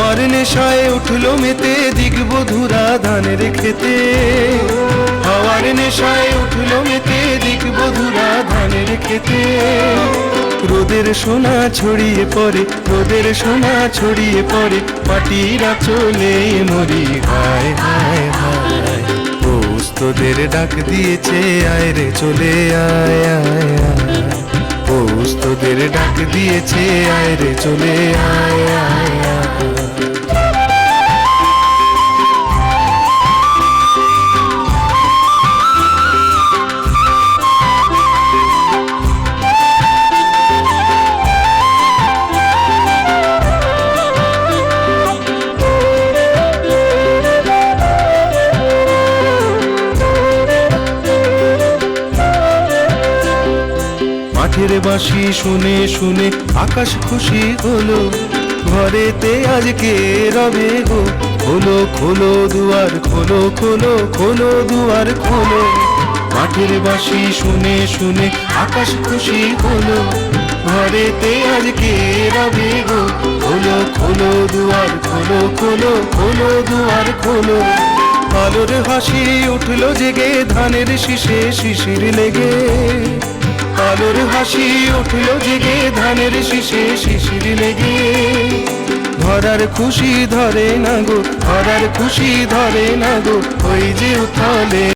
হাওয়ার নেশায় উঠল মেতে দিক বধুরা ধানের খেতে হাওয়ার নেশায় উঠল মেতে দিক বধুরা ধানের খেতে রোদের সোনা ছড়িয়ে পড়ে, রোদের সোনা ছড়িয়ে পড়ে, পাটিরা চলে মরি, হায় হায় হায়। পোস্তদের ডাক দিয়েছে, আয় রে, চলে আয় আয় আয়। পোস্তদের ডাক দিয়েছে, আয় রে, চলে আয় আয়। মাঠের বাঁশি শুনে শুনে আকাশ খুশি হলো। ঘরেতে আজকে রবে গো। খোলো খোলো দুয়ার, খোলো খোলো খোলো দুয়ার, খোলো। মাঠের বাঁশি শুনে শুনে আকাশ খুশি হলো। ঘরেতে আজকে রবে গো। খোলো খোলো দুয়ার, খোলো খোলো খোলো দুয়ার, খোলো। আলোর হাসি উঠল জেগে, ধানের শীষে শিশির লেগে। আলোর হাসি উঠল জেগে, ধানের শীষে শিশির লেগে। ধরার খুশি ধরে না গো, ধরার খুশি ধরে না গো, ওই যে উথলে